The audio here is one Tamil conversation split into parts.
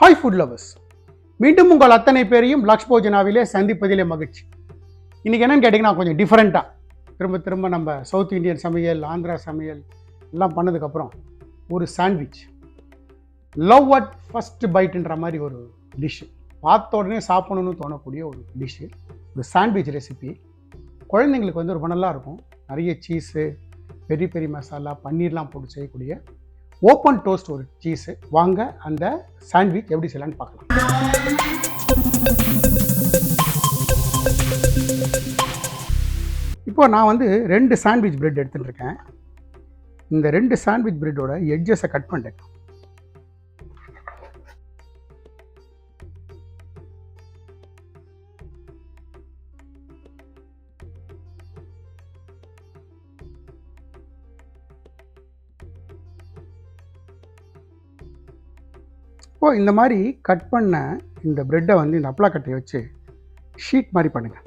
ஹாய் ஃபுட் லவர்ஸ் மீண்டும் உங்கள் அத்தனை பேரையும் லக்ஷ் போஜனாவிலே சந்திப்பதிலே மகிழ்ச்சி. இன்றைக்கி என்னென்னு கேட்டிங்கன்னா கொஞ்சம் டிஃப்ரெண்ட்டாக திரும்ப திரும்ப நம்ம சவுத் இந்தியன் சமையல் ஆந்திரா சமையல் எல்லாம் பண்ணதுக்கப்புறம் ஒரு சாண்ட்விச் லவ் அட் ஃபஸ்ட் பைட்டுன்ற மாதிரி ஒரு டிஷ்ஷு பார்த்த உடனே சாப்பிடணும்னு தோணக்கூடிய ஒரு டிஷ்ஷு ஒரு சாண்ட்விச் ரெசிபி குழந்தைங்களுக்கு வந்து ரொம்ப நல்லா இருக்கும். நிறைய சீஸு பெரிய பெரிய மசாலா பன்னீர்லாம் போட்டு செய்யக்கூடிய ஓப்பன் டோஸ்ட் ஒரு சீஸு வாங்க அந்த சாண்ட்விச் எப்படி செய்யலான்னு பார்க்கலாம். இப்போ நான் வந்து ரெண்டு சாண்ட்விச் பிரெட் எடுத்துகிட்டு இருக்கேன். இந்த ரெண்டு சாண்ட்விச் பிரெட்டோட எட்ஜஸை கட் பண்ணிட்டேன். இப்போ இந்த மாதிரி கட் பண்ண இந்த ப்ரெட்டை வந்து இந்த அப்பளா கட்டையை வச்சு ஷீட் மாதிரி பண்ணுங்கள்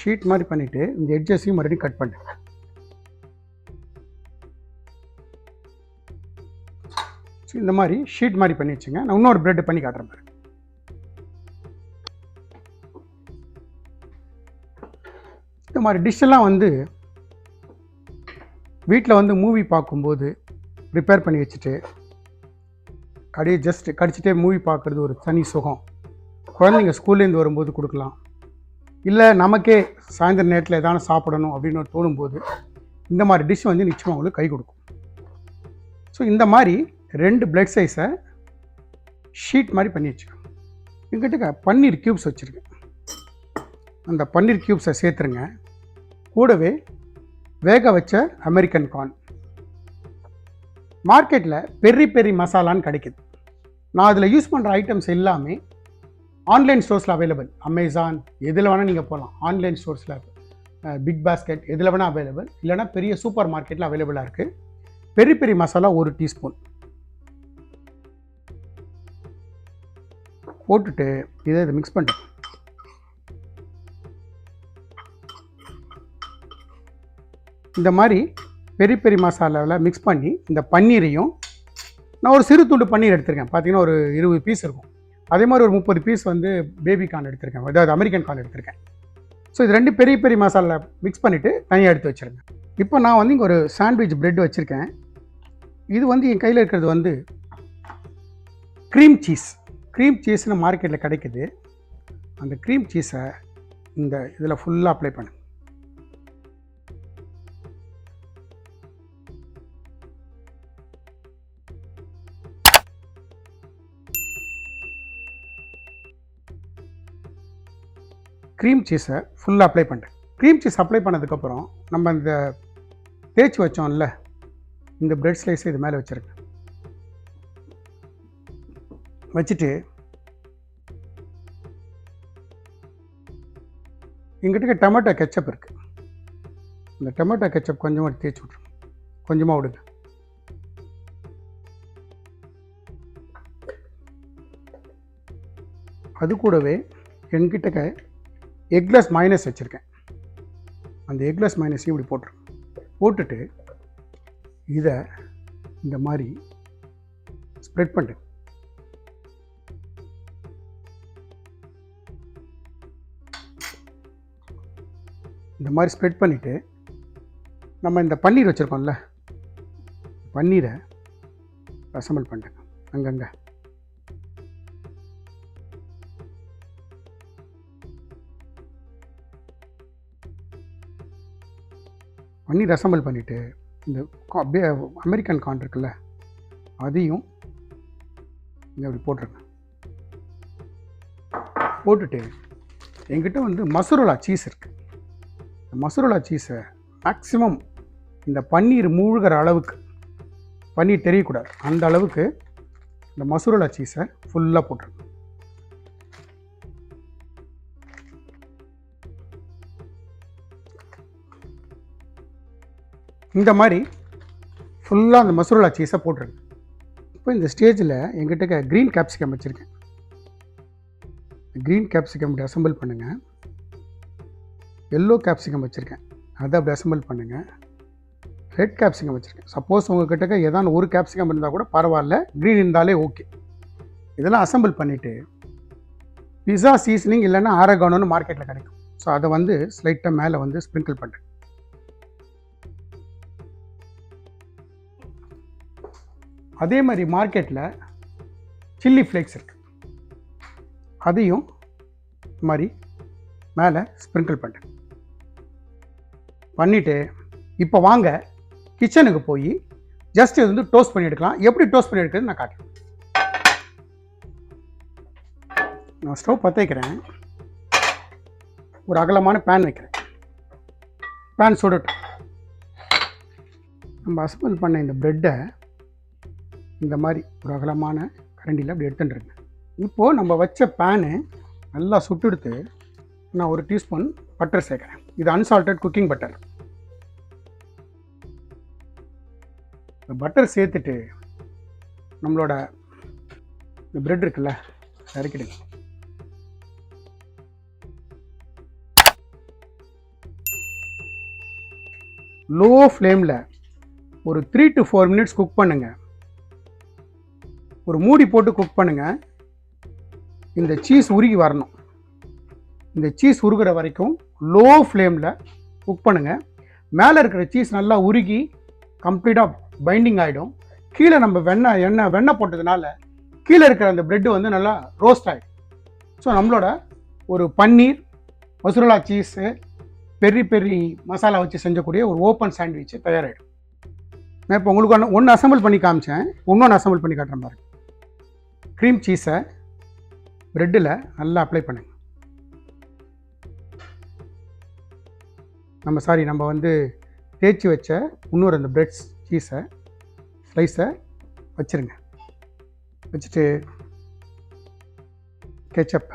ஷீட் மாதிரி பண்ணிவிட்டு இந்த எட்ஜஸையும் மறுபடியும் கட் பண்ணுங்க. இந்த மாதிரி ஷீட் மாதிரி பண்ணி வச்சுங்க. நான் இன்னொரு பிரெட் பண்ணி காட்டுறேன் இந்த மாதிரி டிஷ்ஷெல்லாம் வந்து வீட்டில் வந்து மூவி பார்க்கும்போது ப்ரிப்பேர் பண்ணி வச்சுட்டு அப்படியே ஜஸ்ட் கடிச்சிட்டே மூவி பார்க்குறது ஒரு தனி சுகம். குழந்தைங்க ஸ்கூல்லேருந்து வரும்போது கொடுக்கலாம். இல்லை நமக்கே சாயந்தர நேரத்தில் எதான சாப்பிடணும் அப்படின்னு தோணும்போது இந்த மாதிரி டிஷ் வந்து நிச்சயமாக உங்களுக்கு கை கொடுக்கும். ஸோ இந்த மாதிரி ரெண்டு பிளட் சைஸை ஷீட் மாதிரி பண்ணி வச்சுக்கோங்க. எங்கிட்ட பன்னீர் க்யூப்ஸ் வச்சுருக்கேன். அந்த பன்னீர் க்யூப்ஸை சேர்த்துருங்க. கூடவே வேக வச்ச அமெரிக்கன் கார்ன் மார்க்கெட்டில் பெரி பெரி மசாலான்னு கிடைக்குது. நான் அதில் யூஸ் பண்ணுற ஐட்டம்ஸ் எல்லாமே ஆன்லைன் ஸ்டோர்ஸில் அவைலபிள் அமேசான் எதில் வேணால் நீங்கள் போகலாம் ஆன்லைன் ஸ்டோர்ஸில் பிக் பாஸ்கெட் எதில் வேணால் அவைலபிள் இல்லைனா பெரிய சூப்பர் மார்க்கெட்டில் அவைலபிளாக இருக்குது பெரி பெரி மசாலா ஒரு டீஸ்பூன் போட்டுட்டு இதை இதை மிக்ஸ் பண்ணிட்டு இந்த மாதிரி பெரி பெரி மசாலாவில் மிக்ஸ் பண்ணி இந்த பன்னீரையும் நான் ஒரு சிறு துண்டு பன்னீர் எடுத்திருக்கேன். பார்த்தீங்கன்னா ஒரு இருபது பீஸ் இருக்கும். அதே மாதிரி ஒரு முப்பது பீஸ் வந்து பேபி கார்ன் எடுத்திருக்கேன். அதாவது அமெரிக்கன் கார்ன் எடுத்திருக்கேன். ஸோ இது ரெண்டு பெரிய பெரிய மசாலா மிக்ஸ் பண்ணிவிட்டு தனியாக எடுத்து வச்சுருங்க. இப்போ நான் வந்து இங்கே ஒரு சாண்ட்விச் ப்ரெட் வச்சுருக்கேன். இது வந்து என் கையில் இருக்கிறது வந்து க்ரீம் சீஸ் க்ரீம் சீஸ்னு மார்க்கெட்டில் கிடைக்குது. அந்த க்ரீம் சீஸை இந்த இதில் ஃபுல்லாக அப்ளை பண்ணுங்கள் க்ரீம் சீஸை ஃபுல்லாக அப்ளை பண்ணிட்டேன் க்ரீம் சீஸ் அப்ளை பண்ணதுக்கப்புறம் நம்ம இந்த தேய்ச்சி வச்சோம்ல இந்த பிரெட் ஸ்லைஸை இது மேலே வச்சுருக்கேன். வச்சுட்டு எங்கிட்ட டொமேட்டோ கெச்சப் இருக்குது இந்த டொமேட்டோ கெச்சப் கொஞ்சமாக தேய்ச்சி விட்ருங்க கொஞ்சமாக விடுங்க. அது கூடவே என்கிட்ட எக்லெஸ் மைனஸ் வச்சுருக்கேன். அந்த எக்லெஸ் மைனஸையும் இப்படி போட்டுருக்கேன் போட்டுட்டு இதை இந்த மாதிரி ஸ்ப்ரெட் பண்ணிட்டு இந்த மாதிரி ஸ்ப்ரெட் பண்ணிவிட்டு நம்ம இந்த பன்னீர் வச்சுருக்கோம்ல பன்னீரை ரசமல் பண்ணுறேன் அங்கங்கே. பண்ணி ரசம்பல் பண்ணிவிட்டு இந்த கா- அமெரிக்கன் கான் இருக்குல்ல அதையும் இங்கே அப்படி போட்டுருங்க. போட்டுட்டு எங்கிட்ட வந்து மசுரோலா சீஸ் இருக்குது இந்த மசுரோலா சீஸை மேக்ஸிமம் இந்த பன்னீர் மூழ்கிற அளவுக்கு பன்னீர் தெரியக்கூடாது. அந்த அளவுக்கு இந்த மசுரோலா சீஸை ஃபுல்லாக போட்டுருங்க. இந்த மாதிரி ஃபுல்லாக அந்த மசூரலா சீஸை போட்டுருங்க. இப்போ இந்த ஸ்டேஜில் எங்கிட்ட க்ரீன் கேப்சிகம் வச்சுருக்கேன். க்ரீன் கேப்சிகம் இப்படி அசெம்பிள் பண்ணுங்கள் எல்லோ கேப்சிகம் வச்சுருக்கேன். அதை அப்படி அசெம்பிள் பண்ணுங்கள் ரெட் கேப்சிகம் வச்சுருக்கேன். சப்போஸ் உங்ககிட்ட ஏதாவது ஒரு கேப்சிகம் இருந்தால் கூட பரவாயில்ல க்ரீன் இருந்தாலே ஓகே இதெல்லாம் அசெம்பிள் பண்ணிவிட்டு பிஸா சீசனிங் இல்லைன்னா ஆரகானோன்னு மார்க்கெட்டில் கிடைக்கும். ஸோ அதை வந்து ஸ்லைட்டாக மேலே வந்து ஸ்ப்ரிங்கிள் பண்ணுறேன் அதே மாதிரி மார்க்கெட்டில் சில்லி ஃப்ளேக்ஸ் இருக்குது அதையும் இது மாதிரி மேலே ஸ்ப்ரிங்கிள் பண்ணுறேன் பண்ணிவிட்டு இப்போ வாங்க கிச்சனுக்கு போய் ஜஸ்ட் இது வந்து டோஸ்ட் பண்ணி எடுக்கலாம். எப்படி டோஸ்ட் பண்ணி எடுக்கிறது நான் காட்டுறேன். நான் ஸ்டவ் பற்ற வைக்கிறேன் ஒரு அகலமான பேன் வைக்கிறேன். பேன் சுடட்டும். நம்ம அசம்பிள் பண்ண இந்த ப்ரெட்டை இந்த மாதிரி ஒரு அகலமான கரண்டியில் அப்படி எடுத்துட்டுருங்க. இப்போது நம்ம வச்ச பேனு நல்லா சுட்டெடுத்து நான் ஒரு டீஸ்பூன் பட்டர் சேர்க்குறேன். இது அன்சால்டட் குக்கிங் பட்டர் இந்த பட்டர் சேர்த்துட்டு நம்மளோட இந்த ப்ரெட் இருக்குல்ல இறக்கிடுங்க. லோ ஃப்ளேமில் ஒரு three to four minutes cook பண்ணுங்கள் ஒரு மூடி போட்டு குக் பண்ணுங்கள் இந்த சீஸ் உருகி வரணும். இந்த சீஸ் உருகிற வரைக்கும் லோ ஃப்ளேமில் குக் பண்ணுங்கள் மேலே இருக்கிற சீஸ் நல்லா உருகி கம்ப்ளீட்டாக பைண்டிங் ஆகிடும் கீழே நம்ம வெண்ணெய் எண்ணெய் வெண்ணெய் போட்டதுனால கீழே இருக்கிற அந்த ப்ரெட்டு வந்து நல்லா ரோஸ்ட் ஆகிடும் ஸோ நம்மளோட ஒரு பன்னீர் மசுரலா சீஸு பெரி பெரி மசாலா வச்சு செஞ்சக்கூடிய ஒரு ஓப்பன் சாண்ட்விச் தயாராகிடும் நான் இப்போ உங்களுக்கு ஒன்று ஒன்று அசம்பிள் பண்ணி காமிச்சேன். இன்னொன்று அசம்பிள் பண்ணி காட்டுறேன் பாருங்க. க்ரீம் சீஸை ப்ரெட்டில் நல்லா அப்ளை பண்ணுங்கள் நம்ம சாரி நம்ம வந்து தேய்ச்சி வச்ச இன்னொரு அந்த ப்ரெட் சீஸை ஸ்லைஸை வச்சுருங்க. வச்சுட்டு கெச்சப்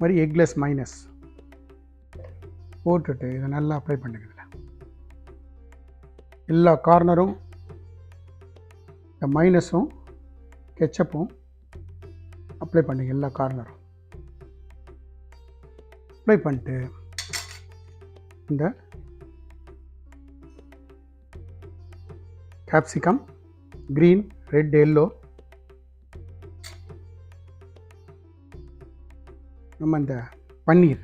மாதிரி எக்லெஸ் மைனஸ் போட்டுட்டு இதை நல்லா அப்ளை பண்ணுங்க எல்லா கார்னரும் இந்த மைனஸும் கெச்சப்பும் அப்ளை பண்ணுங்க எல்லா கார்னரும் அப்ளை பண்ணிட்டு இந்த கேப்சிகம் க்ரீன் ரெட் எல்லோ நம்ம இந்த பன்னீர்.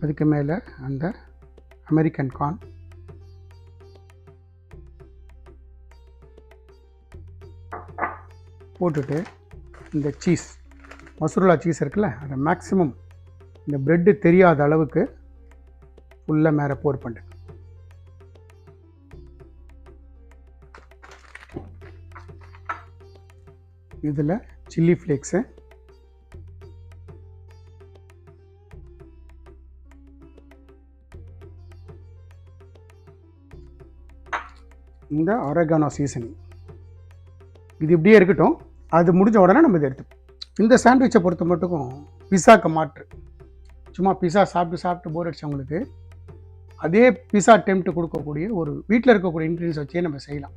அதுக்கு மேலே அந்த அமெரிக்கன் கார்ன் போட்டுட்டு இந்த சீஸ் மசுருலா சீஸ் இருக்குல்ல அதை மேக்ஸிமம் இந்த ப்ரெட்டு தெரியாத அளவுக்கு ஃபுல்லாக மேலே போர் பண்ணு இதில் சில்லி ஃப்ளேக்ஸு இந்த ஆரகானோ சீசனிங் இது இப்படியே இருக்கட்டும். அது முடிஞ்ச உடனே நம்ம இதை எடுத்துப்போம். இந்த சாண்ட்விச்சை பொறுத்த மட்டுக்கும் பிஸாக்கு மாற்று. சும்மா பிஸா சாப்பிட்டு சாப்பிட்டு போர் அடிச்சவங்களுக்கு அதே பிஸா டெம்ப்ட் கொடுக்கக்கூடிய ஒரு வீட்டில் இருக்கக்கூடிய இன்க்ரீடியன்ஸ் வச்சே நம்ம செய்யலாம்.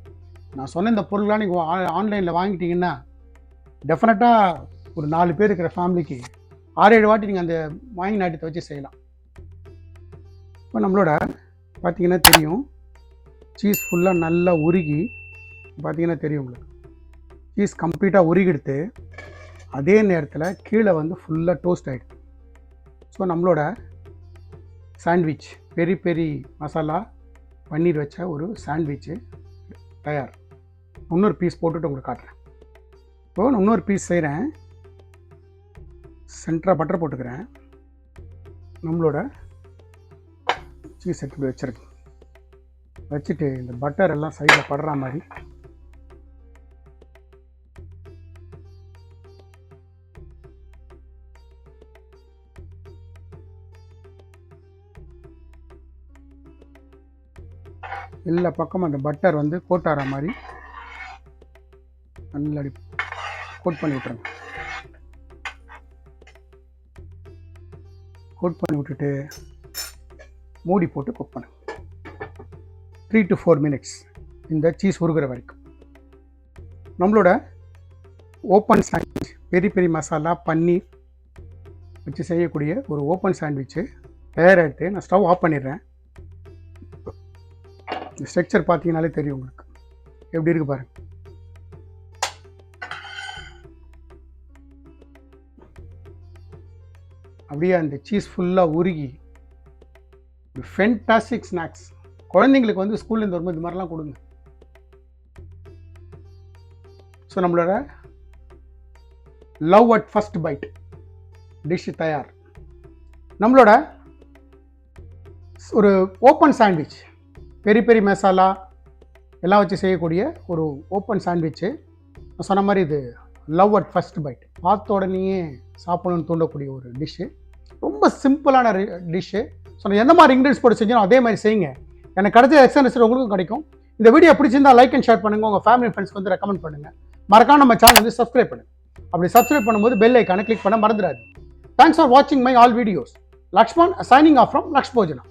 நான் சொன்ன இந்த பொருள்லாம் நீங்கள் ஆன்லைனில் வாங்கிட்டீங்கன்னா டெஃபினட்டாக ஒரு நாலு பேர் இருக்கிற ஃபேமிலிக்கு ஆறு ஏழு வாட்டி நீங்கள் அந்த வாங்கி நாட்டத்தை வச்சு செய்யலாம். இப்போ நம்மளோட பார்த்திங்கன்னா தெரியும். சீஸ் ஃபுல்லாக நல்லா உருகி பார்த்தீங்கன்னா தெரியும் உங்களுக்கு. சீஸ் கம்ப்ளீட்டாக உருகிடுத்து அதே நேரத்தில் கீழே வந்து ஃபுல்லாக டோஸ்ட் ஆகிடுது ஸோ நம்மளோட சாண்ட்விச் பெரி பெரி மசாலா பன்னீர் வச்ச ஒரு சாண்ட்விச்சு தயார். இன்னொரு பீஸ் போட்டுட்டு உங்களுக்கு காட்டுறேன். இப்போ நான் இன்னொரு பீஸ் செய்கிறேன் சென்டராக பட்டர் போட்டுக்கிறேன். நம்மளோட சீஸ் எடுத்து வச்சுருக்கேன். வச்சுட்டு இந்த பட்டர் எல்லாம் சைடில் படுற மாதிரி எல்லா பக்கமும் அந்த பட்டர் வந்து கோட்டார மாதிரி நல்லா கோட் பண்ணி விட்டுருங்க. கோட் பண்ணி விட்டுட்டு மூடி போட்டு குக் பண்ணுங்க. த்ரீ டு ஃபோர் மினிட்ஸ் இந்த சீஸ் உருகிற வரைக்கும். நம்மளோட ஓப்பன் சாண்ட்விச் பெரிய பெரிய மசாலா பன்னீர் வச்சு செய்யக்கூடிய ஒரு ஓப்பன் சாண்ட்விச்சு தயாராகிட்டு நான் ஸ்டவ் ஆஃப் பண்ணிடுறேன். இந்த ஸ்ட்ரக்சர் பார்த்தீங்கனாலே தெரியும் உங்களுக்கு. எப்படி இருக்கு பாருங்க. அப்படியே அந்த சீஸ் ஃபுல்லாக உருகி ஃபென்டாஸ்டிக் ஸ்நாக்ஸ் குழந்தைங்களுக்கு வந்து ஸ்கூல்லேருந்து வரும்போது இது மாதிரிலாம் கொடுங்க. ஸோ நம்மளோட love at first bite dish தயார். நம்மளோட ஒரு open sandwich peri peri masala எல்லாம் வச்சு செய்யக்கூடிய ஒரு ஓப்பன் சாண்ட்விட்சு நான் சொன்ன மாதிரி இது லவ் அட் ஃபஸ்ட் பைட் பார்த்த உடனேயே சாப்பிடணும்னு தூண்டக்கூடிய ஒரு டிஷ்ஷு ரொம்ப சிம்பிளான டிஷ்ஷு ஸோ நான் எந்த மாதிரி இன்க்ரீடியன்ஸ் போட்டு செஞ்சோம் அதே மாதிரி செய்யுங்க. எனக்கு கிடைச்ச எக்ஸ்டன் உங்களுக்கும் கிடைக்கும். இந்த வீடியோ பிடிச்சிருந்தால் லைக் அண்ட் ஷேர் பண்ணுங்கள் உங்கள் ஃபேமிலி ஃப்ரெண்ட்ஸ்க்கு வந்து ரெக்கமெண்ட் பண்ணுங்கள் மறக்காம நம்ம சேனல் வந்து சப்ஸ்கிரைப் பண்ணுங்கள் அப்படி சப்ஸ்கிரைப் பண்ணும்போது பெல் ஐக்கானை கிளிக் பண்ண மறந்துடாது தேங்க்ஸ் ஃபார் வாட்சிங் my all videos Lakshman signing off from Lakshbhojana